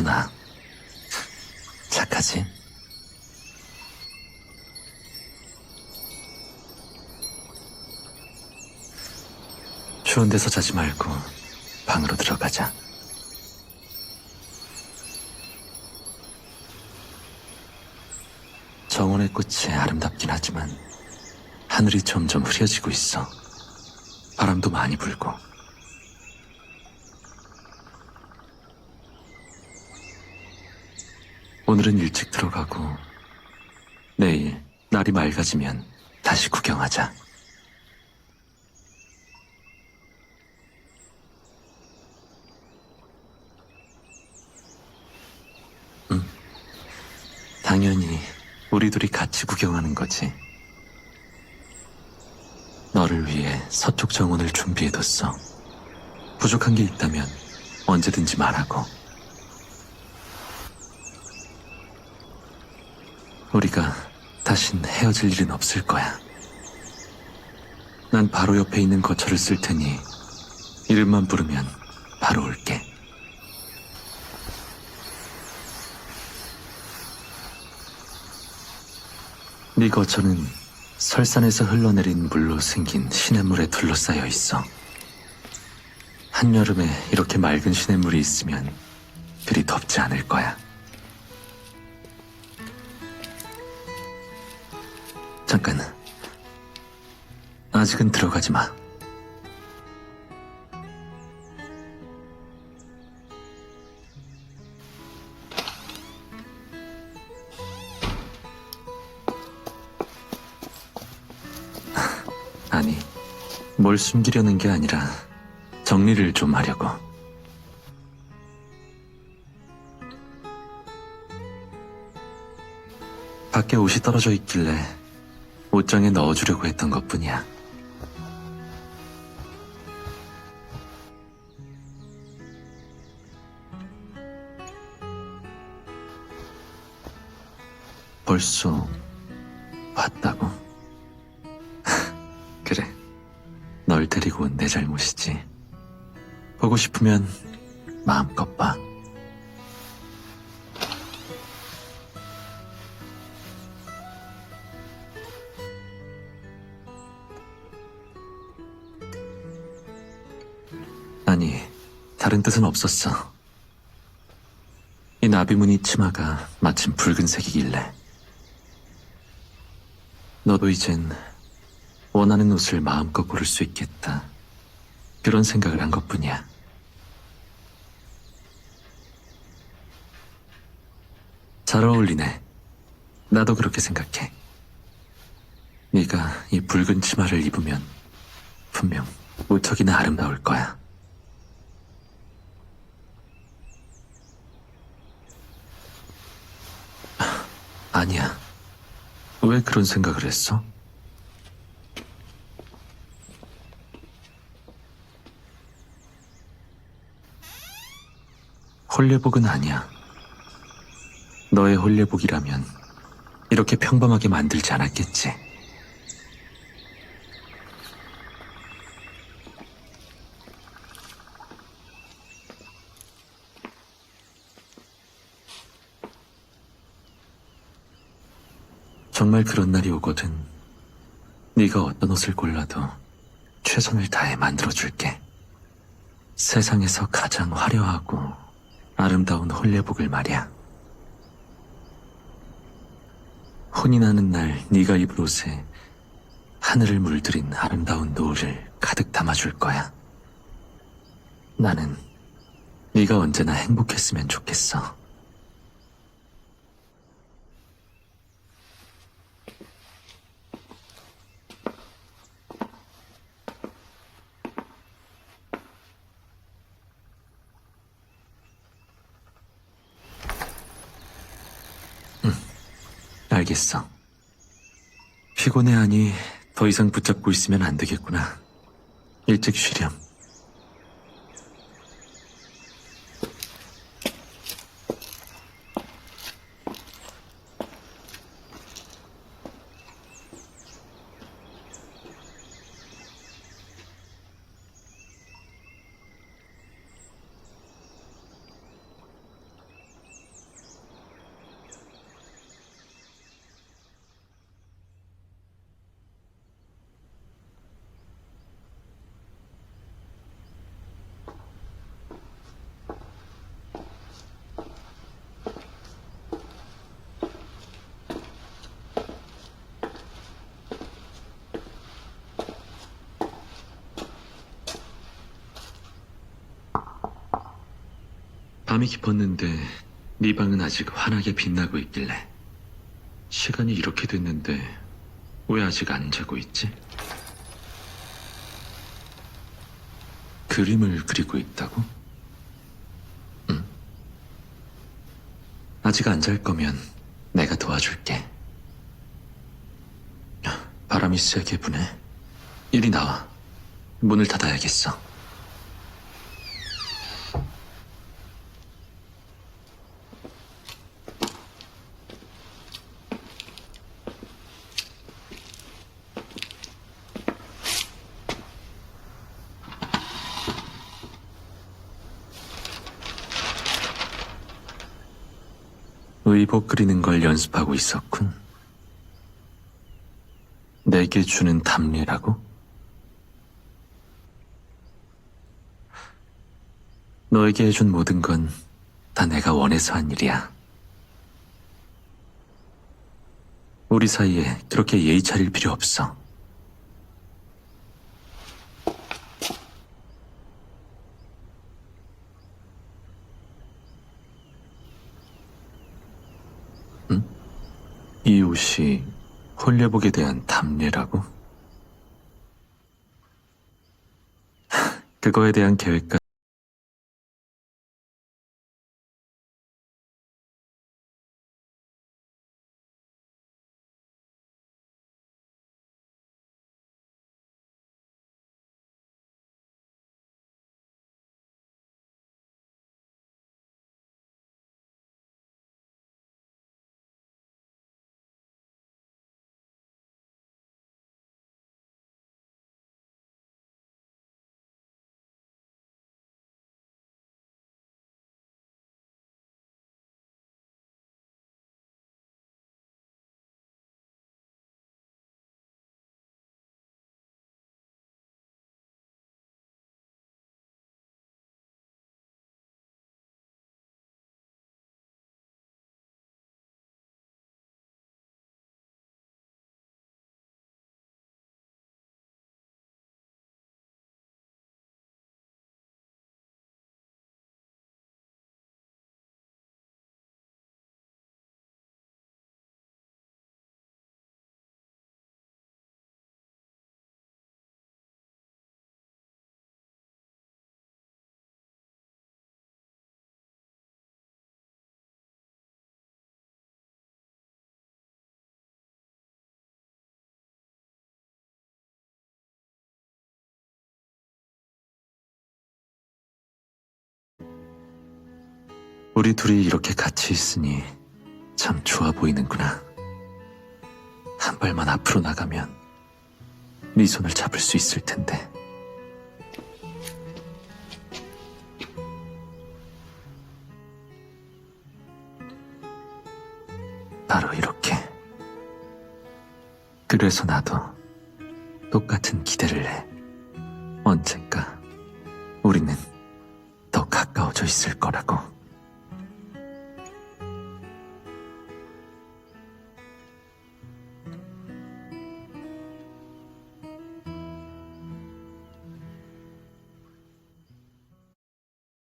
나. 착하지? 추운 데서 자지 말고 방으로 들어가자. 정원의 꽃이 아름답긴 하지만 하늘이 점점 흐려지고 있어. 바람도 많이 불고. 오늘은 일찍 들어가고 내일 날이 맑아지면 다시 구경하자. 응. 당연히 우리 둘이 같이 구경하는 거지. 너를 위해 서쪽 정원을 준비해뒀어. 부족한 게 있다면 언제든지 말하고. 우리가 다신 헤어질 일은 없을 거야. 난 바로 옆에 있는 거처를 쓸 테니 이름만 부르면 바로 올게. 네 거처는 설산에서 흘러내린 물로 생긴 시냇물에 둘러싸여 있어. 한여름에 이렇게 맑은 시냇물이 있으면 그리 덥지 않을 거야. 잠깐. 아직은 들어가지 마. 아니, 뭘 숨기려는 게 아니라 정리를 좀 하려고. 밖에 옷이 떨어져 있길래 옷장에 넣어주려고 했던 것 뿐이야. 벌써 봤다고? 그래. 널 데리고 온 내 잘못이지. 보고 싶으면 마음껏 봐. 다른 뜻은 없었어. 이 나비무늬 치마가 마침 붉은색이길래. 너도 이젠 원하는 옷을 마음껏 고를 수 있겠다. 그런 생각을 한 것뿐이야. 잘 어울리네. 나도 그렇게 생각해. 네가 이 붉은 치마를 입으면 분명 무척이나 아름다울 거야. 아니야. 왜 그런 생각을 했어? 홀례복은 아니야. 너의 홀례복이라면 이렇게 평범하게 만들지 않았겠지. 정말 그런 날이 오거든. 네가 어떤 옷을 골라도 최선을 다해 만들어줄게. 세상에서 가장 화려하고 아름다운 홀례복을 말이야. 혼이 나는 날 네가 입을 옷에 하늘을 물들인 아름다운 노을을 가득 담아줄 거야. 나는 네가 언제나 행복했으면 좋겠어. 알겠어. 피곤해하니 더 이상 붙잡고 있으면 안 되겠구나. 일찍 쉬렴. 밤이 깊었는데 네 방은 아직 환하게 빛나고 있길래 시간이 이렇게 됐는데 왜 아직 안 자고 있지? 그림을 그리고 있다고? 응. 아직 안 잘 거면 내가 도와줄게. 바람이 세게 부네. 이리 나와. 문을 닫아야겠어. 의복 그리는 걸 연습하고 있었군. 내게 주는 답례라고? 너에게 해준 모든 건 다 내가 원해서 한 일이야. 우리 사이에 그렇게 예의 차릴 필요 없어. 이 옷이 홀려복에 대한 답례라고? 그거에 대한 계획과 우리 둘이 이렇게 같이 있으니 참 좋아 보이는구나. 한 발만 앞으로 나가면 네 손을 잡을 수 있을 텐데. 바로 이렇게. 그래서 나도 똑같은 기대를 해. 언젠가